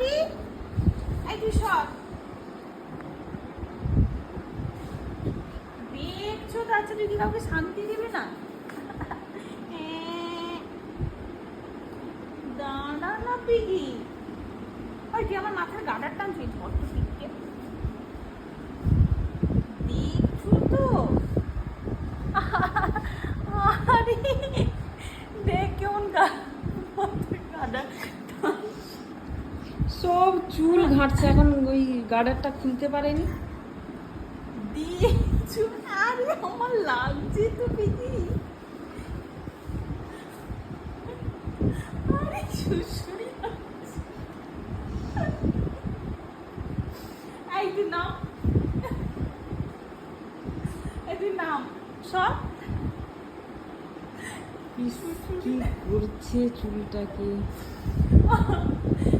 আরে এই তুই তাছাড়া তুই কাউকে শান্তি দিবে না? দাঁড়া না, পিগি। ওই, তুই আমার মাথার গাডার টানছিস ধর তো পিগকে দেখছ তো আরে দেখ কেমন গা- মাথার গাডার সব চুল ঘাটছে এখন ওই গার্ডারটা খুলতে পারেনি। দিয়েছ আরে আমার লাগছে তো পিদি আরে শুশুরি। নাম। এই নাম। সব। কি করছে চুলটাকে?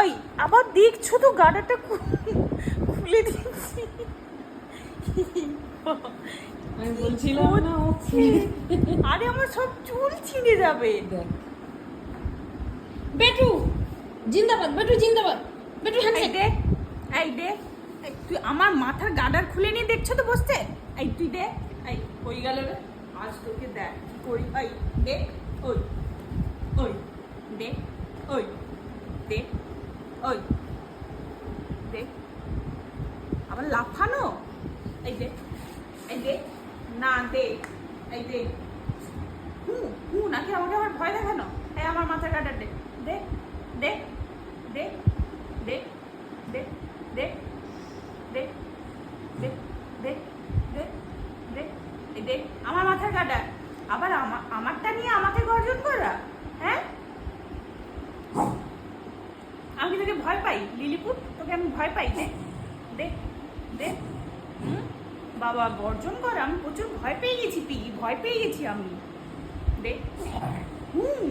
ওই আবার দেখছ তো গাডারটা খুলে দিচ্ছি। আমি বলছিলাম না ও আরে আমার সব চুল ছিঁড়ে যাবে। বেটু জিন্দাবাদ বেটু জিন্দাবাদ। বেটু এই হ্যান্ডশেক দে এই দে এই, তুই আমার মাথার গাডার খুলে নিয়ে দেখছ তো বসতে? এই তুই দে এই কই গেল রে। আজ তোকে দেখ কি করি? ওই দে ওই ওই দে ওই দে ওই দে আবার লাফানো এই দে এই দে না দে এই দে হু হু নাকি আমাকে আবার ভয় দেখানো এই আমার মাথার গাডার দে দে দে দে দে দে দে দে দে দে দে দে এই দে আমার মাথার কাটা আবার আমা- আমারটা নিয়ে আমাকে গর্জন করা হ্যাঁ আমি কি তোকে ভয় পাই? লিলিপুট তোকে আমি ভয় পাই দে দে। দেখ হুম? বাবা বর্জন কর, আমি প্রচুর ভয় পেয়ে গেছি পিগি ভয় পেয়ে গেছি আমি। দে। হুম।